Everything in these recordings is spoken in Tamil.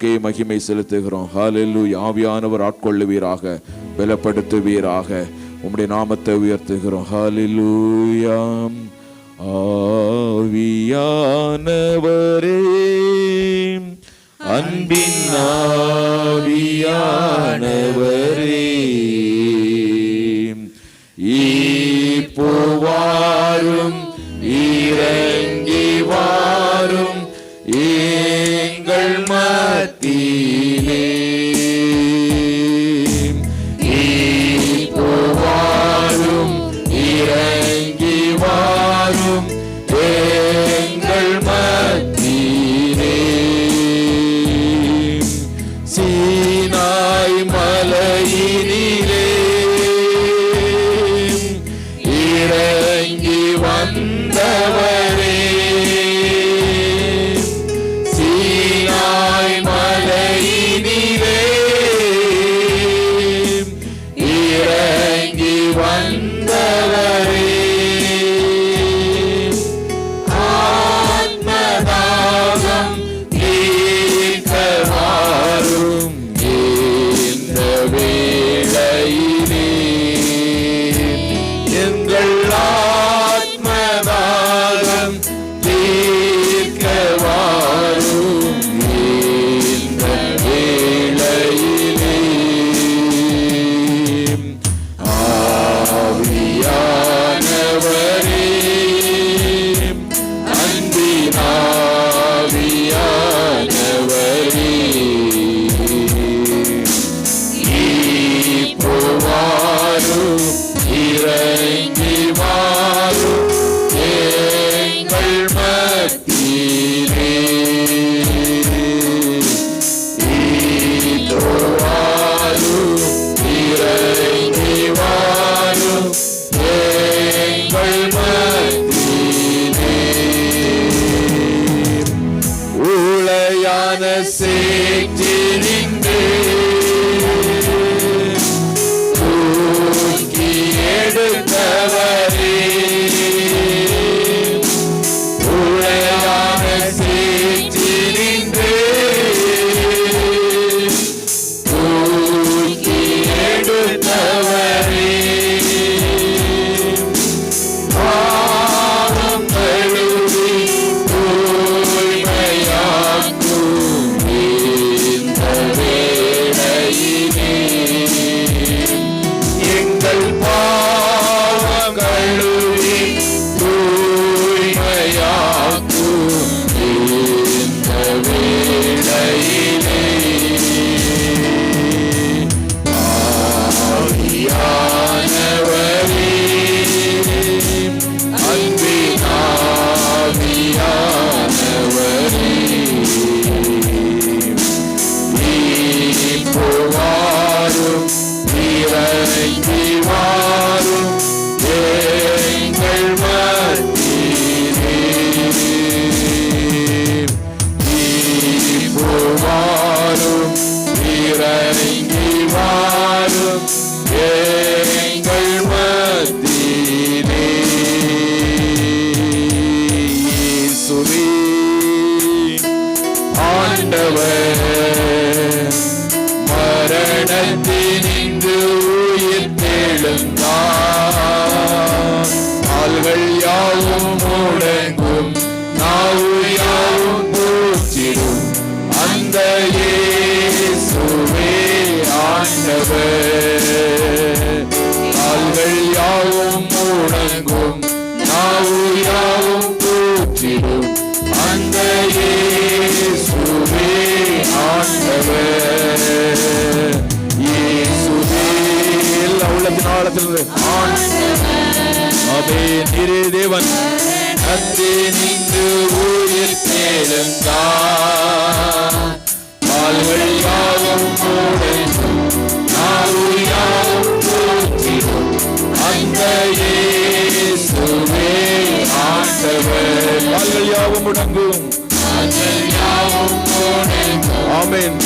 கே மகிமை செலுத்துகிறோம். ஹாலெல்லு ஆவியானவர் ஆட்கொள்ளுவீராக பலப்படுத்துவீராக உம்முடைய நாமத்தை உயர்த்துகிறோம். ஹாலெல்லூயாம் ஆவியானவரே அன்பின் ஆவியானவரே ஈ போவாரும் இறங்கி வாரும் மத்தி ஆண்டவே கால்கள் யாவும் முடங்கும் நாவு யாவும் கூற்றிடும் அந்த இயேசுவே ஆண்டவே இயேசுவே உள்ளத்தின் ஆழத்திலிருந்து. அவே நிறை தேவன். அத்தே நின்று ஆண்டவர் பால்கள் யாவும் முடங்கும் ஆமேன்.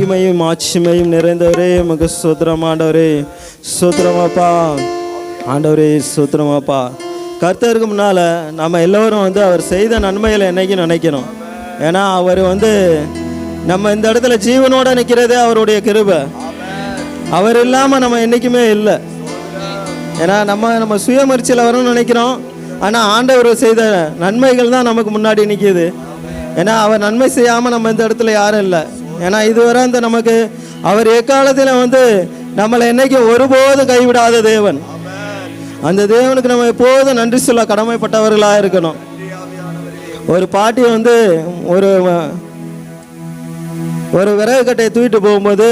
மகிமையும் ஆட்சிமையும் நிறைந்தவரே உமக்கு சூத்திரம் ஆண்டவரே. சூத்திரமாப்பா ஆண்டவரே சூத்திரமாப்பா கர்த்தருக்கு முன்னால் நம்ம எல்லோரும் வந்து அவர் செய்த நன்மைகளை என்னைக்கும் நினைக்கணும் ஏன்னா அவர் வந்து நம்ம இந்த இடத்துல ஜீவனோடு நிற்கிறதே அவருடைய கிருபை. அவர் இல்லாமல் நம்ம என்றைக்குமே இல்லை. ஏன்னா நம்ம நம்ம சுயமரிச்சியில் வரணும்னு நினைக்கிறோம். ஆனால் ஆண்டவர் செய்த நன்மைகள் தான் நமக்கு முன்னாடி நிற்கிது ஏன்னா அவர் நன்மை செய்யாமல் நம்ம இந்த இடத்துல யாரும் இல்லை. ஏன்னா இதுவரை அந்த நமக்கு அவர் எக்காலத்தில் வந்து நம்மளை என்னைக்கு ஒருபோதும் கைவிடாத தேவன். அந்த தேவனுக்கு நம்ம எப்போதும் நன்றி சொல்ல கடமைப்பட்டவர்களாக இருக்கணும். ஒரு பாட்டி வந்து ஒரு ஒரு விறகு கட்டையை தூக்கிட்டு போகும்போது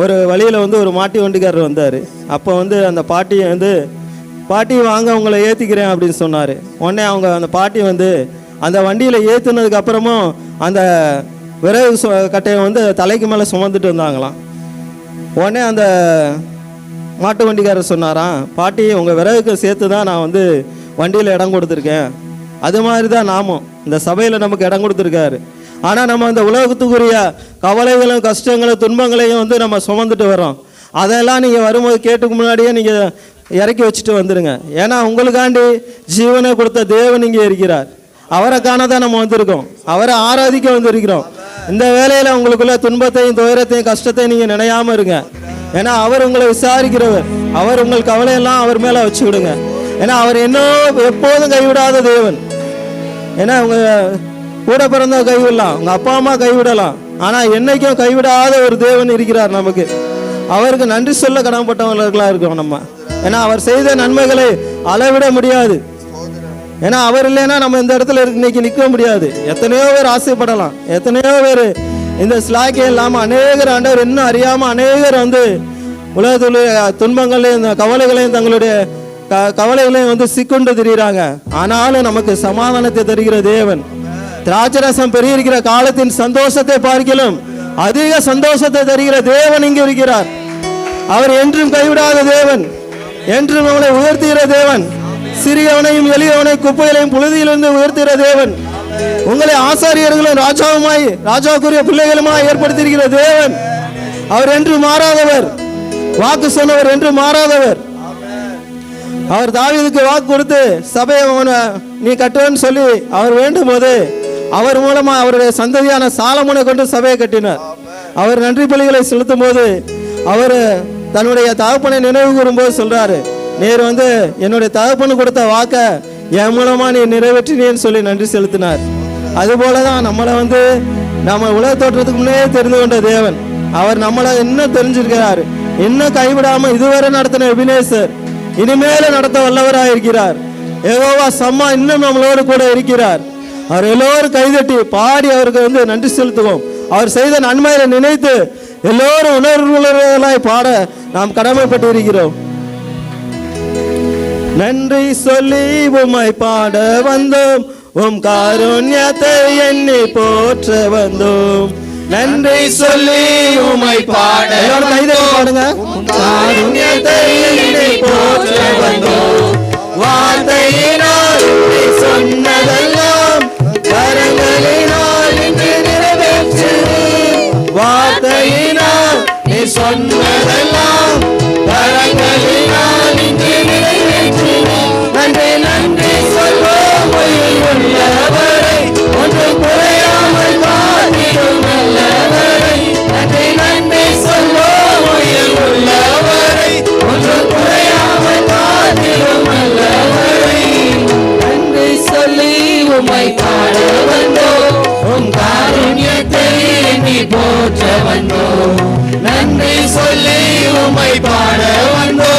ஒரு வழியில் வந்து ஒரு மாட்டி வண்டிக்காரர் வந்தார். அப்போ வந்து அந்த பாட்டியை வந்து பாட்டி வாங்க உங்களை ஏற்றிக்கிறேன் அப்படின்னு சொன்னார். உடனே அவங்க அந்த பாட்டி வந்து அந்த வண்டியில் ஏற்றுனதுக்கப்புறமும் அந்த விறகு சு- கட்டையை வந்து தலைக்கு மேலே சுமந்துட்டு வந்தாங்களாம் உடனே அந்த மாட்டு வண்டிக்காரர் சொன்னாராம் பாட்டி உங்கள் விறகுக்கு சேர்த்து தான் நான் வந்து வண்டியில் இடம் கொடுத்துருக்கேன். அது மாதிரி தான் நாமும். இந்த சபையில் நமக்கு இடம் கொடுத்துருக்காரு. ஆனால் நம்ம அந்த உலகத்துக்குரிய கவலைகளும் கஷ்டங்களும் துன்பங்களையும் வந்து நம்ம சுமந்துட்டு வரோம் அதெல்லாம் நீங்கள் வரும்போது கேட்டுக்கு முன்னாடியே நீங்கள் இறக்கி வச்சுட்டு வந்துடுங்க ஏன்னா உங்களுக்காண்டி ஜீவனை கொடுத்த தேவன் இங்கே இருக்கிறார். அவரை காண தான் நம்ம வந்திருக்கோம். அவரை ஆராதிக்க வந்திருக்கிறோம். இந்த வேலையில் உங்களுக்குள்ள துன்பத்தையும் துயரத்தையும் கஷ்டத்தையும் நீங்கள் நினையாம இருங்க. ஏன்னா அவர் உங்களை விசாரிக்கிறவர். அவர் உங்கள் கவலையெல்லாம் அவர் மேலே வச்சு விடுங்க ஏன்னா அவர் என்ன எப்போதும் கைவிடாத தேவன். ஏன்னா உங்க கூட பிறந்த கைவிடலாம். உங்க அப்பா அம்மா கைவிடலாம். ஆனா என்னைக்கும் கைவிடாத ஒரு தேவன் இருக்கிறார் நமக்கு. அவருக்கு நன்றி சொல்ல கடமைப்பட்டவர்களா இருக்கோம் நம்ம. ஏன்னா அவர் செய்த நன்மைகளை அளவிட முடியாது. ஏன்னா அவர் இல்லைன்னா நம்ம இந்த இடத்துல இன்னைக்கு நிற்க முடியாது. எத்தனையோ பேர் ஆசைப்படலாம். எத்தனையோ பேர் இந்த ஸ்லாக்கியம் இல்லாமல் அநேகர் ஆண்டவர் இன்னும் அறியாமல் அநேகர் வந்து உலகத்துடைய துன்பங்களையும் கவலைகளையும் தங்களுடைய க கவலைகளையும் வந்து சிக்கொண்டு திரிகிறாங்க ஆனாலும் நமக்கு சமாதானத்தை தருகிற தேவன். திராட்சரசம் பெருகிற காலத்தின் சந்தோஷத்தை பார்க்கலும் அதிக சந்தோஷத்தை தருகிற தேவன் இங்கு இருக்கிறார். அவர் என்றும் கைவிடாத தேவன். என்றும் அவனை உயர்த்துகிற தேவன். சிறியவனையும் எளியவனை குப்பையிலையும் புழுதியிலிருந்து உயர்த்துகிற தேவன். உங்களை ஆசாரியர்களும் ராஜாவுமாய் ராஜாவுக்குரிய பிள்ளைகளுமாய் ஏற்படுத்தியிருக்கிற தேவன். அவர் என்று மாறாதவர். வாக்கு சொன்னவர் என்று மாறாதவர். அவர் தாவீதுக்கு வாக்கு கொடுத்து சபையை அவனை நீ கட்டுவேன்னு சொல்லி அவர் வேண்டும் போது அவர் மூலமா அவருடைய சந்ததியான சாலமுனை கொண்டு சபையை கட்டினார். அவர் நன்றி பலிகளை செலுத்தும் போது அவர் தன்னுடைய தகப்பனை நினைவு கூறும்போது சொல்றாரு. நேர் வந்து என்னுடைய தகப்பனு கொடுத்த வாக்க என் மூலமா நீ நிறைவேற்றினேன்னு சொல்லி நன்றி செலுத்தினார். அதுபோல தான் நம்மளை வந்து நம்ம உலக தோற்றத்துக்கு முன்னே தெரிந்து கொண்ட தேவன். அவர் நம்மளை இன்னும் தெரிஞ்சிருக்கிறார்? இன்னும் கைவிடாம இதுவரை நடத்தின எபினேசர் இனிமேல நடத்த வல்லவராக இருக்கிறார் ஏகோவா சம்மா இன்னும் நம்மளோடு கூட இருக்கிறார். அவர் எல்லோரும் கைதட்டி பாடி அவருக்கு வந்து நன்றி செலுத்துவோம். அவர் செய்த நன்மையை நினைத்து எல்லோரும் உணர்வுள்ளவர்களாய் பாட நாம் கடமைப்பட்டு இருக்கிறோம் நன்றி சொல்லி உமை பாட வந்தோம். உம் காருண்யத்தை எண்ணி போற்ற வந்தோம். நன்றி சொல்லி உமை பாட பாடுங்க. காருண்யத்தை எண்ணி வார்த்தையினால் நீ சொன்னதெல்லாம் போற்ற நன்றி சொல்லி உமை பாட வந்தோ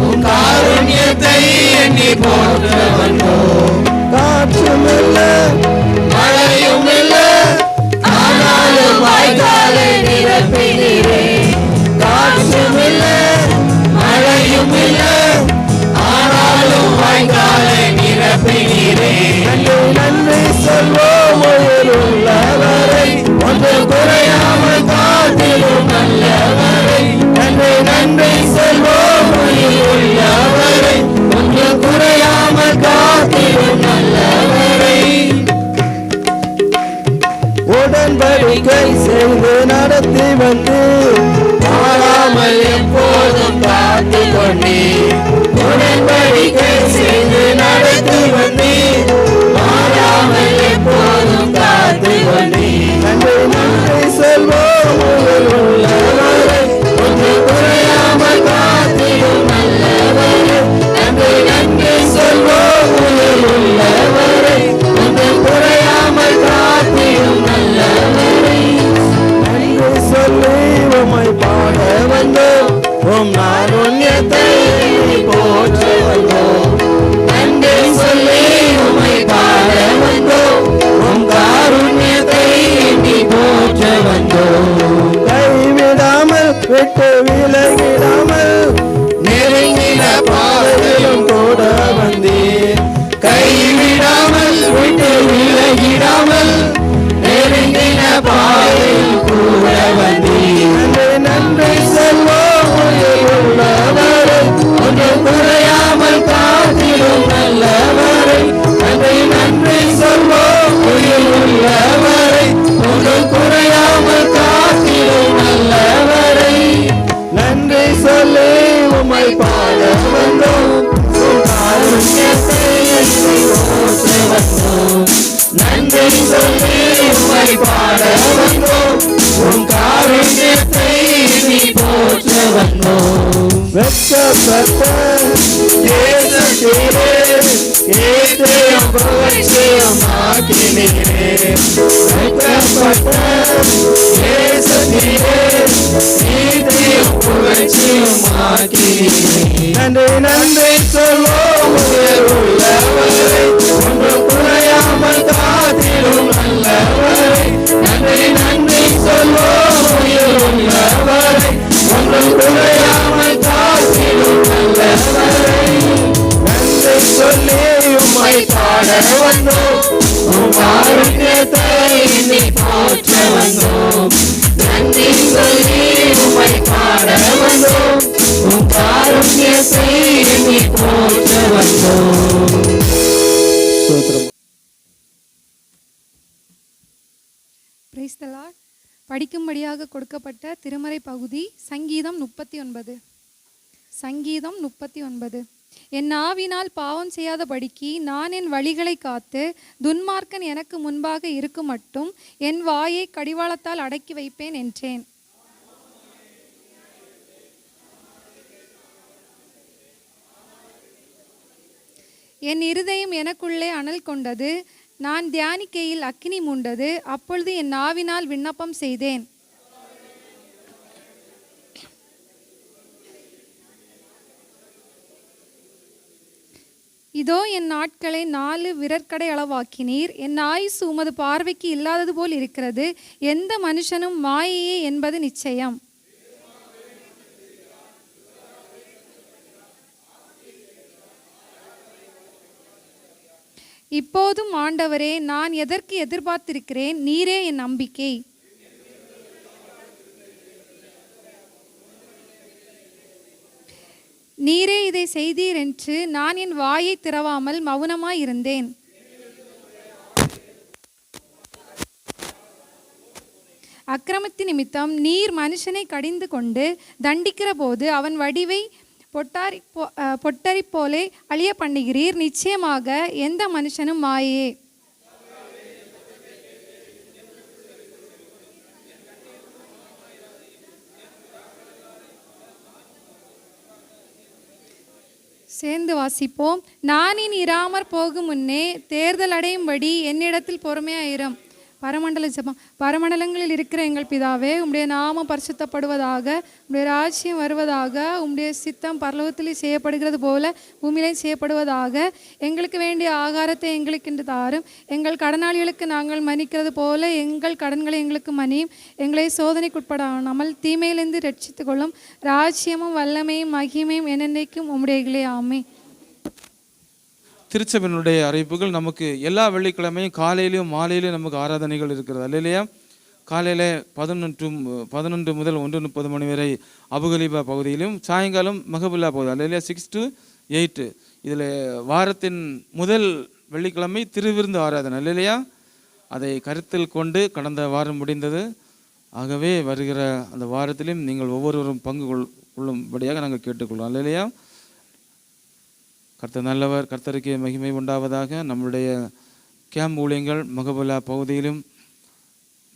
உன் காருண்யத்தை எண்ணி போற்ற காற்றுமல்ல நன்றி நன்றி நன்றி சொல்வோம் உள்ளவரை ஒன்று குறையாமல் காத்திடும் நல்லவரை நன்றி நன்றி சொல்வோம் உள்ளவரை ஒன்று குறையாமல் காத்திடும் நல்லவரை நன்றி சொல்லி உம்மை பாட வந்தோம். படிக்கும்படியாக கொடுக்கப்பட்ட திருமறை பகுதி சங்கீதம் முப்பத்தி ஒன்பது சங்கீதம் முப்பத்தி ஒன்பது என் ஆவினால் பாவம் செய்யாதபடிக்கு நான் என் வழிகளை காத்து துன்மார்க்கன் எனக்கு முன்பாக இருக்கும் மட்டும் என் வாயை கடிவாளத்தால் அடக்கி வைப்பேன் என்றேன். என் இருதயம் எனக்குள்ளே அனல் கொண்டது. நான் தியானிக்கையில் அக்கினி மூண்டது. அப்பொழுது என் நாவினால் விண்ணப்பம் செய்தேன். இதோ என் நாட்களை நாலு விரற்கடை அளவாக்கினீர். என் ஆயுசு உமது பார்வைக்கு இல்லாதது போல் இருக்கிறது. எந்த மனுஷனும் மாயையே என்பது நிச்சயம். இப்போதும் ஆண்டவரே நான் எதற்கு எதிர்பார்த்திருக்கிறேன்? நீரே என் நம்பிக்கை. நீரே இதை செய்தீர் என்று நான் என் வாயை திறவாமல் மௌனமாய் இருந்தேன். அக்கிரமத்தின் நிமித்தம் நீர் மனுஷனை கடிந்து கொண்டு தண்டிக்கிற போது அவன் வடிவை பொட்டாரி போ பொட்டரி போலே அழிய பண்ணுகிறீர். நிச்சயமாக எந்த மனுஷனும் மாயே. சேர்ந்து வாசிப்போம். நானின் இராமற் போகும் முன்னே தேர்தல் அடையும்படி என்னிடத்தில் பொறுமையாயிரம். பரமண்டல ஜபம். பரமண்டலங்களில் இருக்கிற எங்கள் பிதாவே உம்முடைய நாமம் பரிசுத்தப்படுவதாக உம்முடைய ராஜ்யம் வருவதாக உம்முடைய சித்தம் பரலோகத்திலே செய்யப்படுகிறது போல பூமியிலே செய்யப்படுவதாக எங்களுக்கு வேண்டிய ஆகாரத்தை எங்களுக்கு இன்று தாரும். எங்கள் கடனாளிகளுக்கு நாங்கள் மன்னிக்கிறது போல எங்கள் கடன்களை எங்களுக்கு மன்னியும். எங்களை சோதனைக்குட்படாமல் தீமையிலிருந்து ரட்சித்துக்கொள்ளும் ராஜ்யமும் வல்லமையும் மகிமையும் என்னென்னைக்கும் உம்முடைய ஆமே திருச்சபையினுடைய அறிவிப்புகள் நமக்கு எல்லா வெள்ளிக்கிழமையும் காலையிலையும் மாலையிலையும் நமக்கு ஆராதனைகள் இருக்கிறது. அல்லையா காலையில் பதினொன்று பதினொன்று முதல் ஒன்று முப்பது மணி வரை அபுகலிபா பகுதியிலும் சாயங்காலம் மகபுல்லா பகுதி அல்லையா சிக்ஸ் டு எயிட்டு இதில் வாரத்தின் முதல் வெள்ளிக்கிழமை திருவிருந்து ஆராதனை இல்லையா அதை கருத்தில் கொண்டு கடந்த வாரம் முடிந்தது. ஆகவே வருகிற அந்த வாரத்திலும் நீங்கள் ஒவ்வொருவரும் பங்கு கொள் கொள்ளும்படியாக நாங்கள் கேட்டுக்கொள்வோம் இல்லையா கர்த்தர் நல்லவர் கர்த்தருக்கு மகிமை உண்டாவதாக. நம்முடைய கேம்ப் ஊழியங்கள் மகபுலா பகுதியிலும்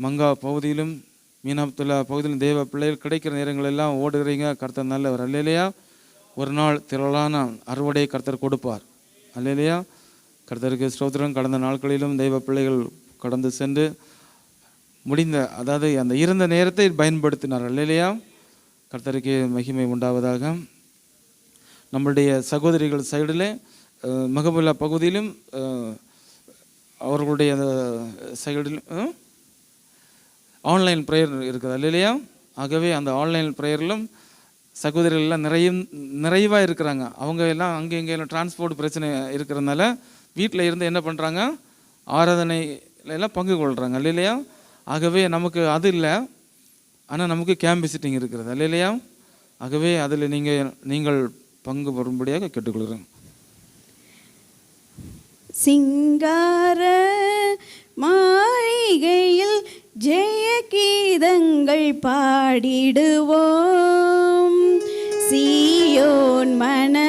மங்கா பகுதியிலும் மீனாப்துல்லா பகுதியிலும் தேவ பிள்ளைகள் கிடைக்கிற நேரங்கள் எல்லாம் ஓடுகிறீங்க. கர்த்தர் நல்லவர். அல்லையா ஒரு நாள் திரளான அறுவடை கர்த்தர் கொடுப்பார். அல்லையா கர்த்தருக்கு ஸ்ரோத்திரம் கடந்த நாட்களிலும் தெய்வ பிள்ளைகள் கடந்து சென்று முடிந்த அதாவது அந்த இருந்த நேரத்தை பயன்படுத்தினார். அல்லையா கர்த்தருக்கு மகிமை உண்டாவதாக. நம்மளுடைய சகோதரிகள் சைடில் மகபுல்லா பகுதியிலும் அவர்களுடைய சைடில் ஆன்லைன் ப்ரேயர் இருக்குது இல்லையா ஆகவே அந்த ஆன்லைன் ப்ரேயரிலும் சகோதரிகள் எல்லாம் நிறைய நிறைவாக இருக்கிறாங்க. அவங்க எல்லாம் அங்கே இங்கே எல்லாம் டிரான்ஸ்போர்ட் பிரச்சனை இருக்கிறதுனால வீட்டில் இருந்து என்ன பண்ணுறாங்க ஆராதனையிலெல்லாம் பங்கு கொள்கிறாங்க இல்லையா ஆகவே நமக்கு அது இல்லை. ஆனால் நமக்கு கேம்ப் விசிட்டிங் இருக்கிறது இல்லையா ஆகவே அதில் நீங்கள் நீங்கள் பங்கு வரும்படியாக கேட்டுக்கொள்கிறேன். சிங்கார மாளிகையில் ஜெய கீதங்கள் பாடிடுவோம். சீயோன் மன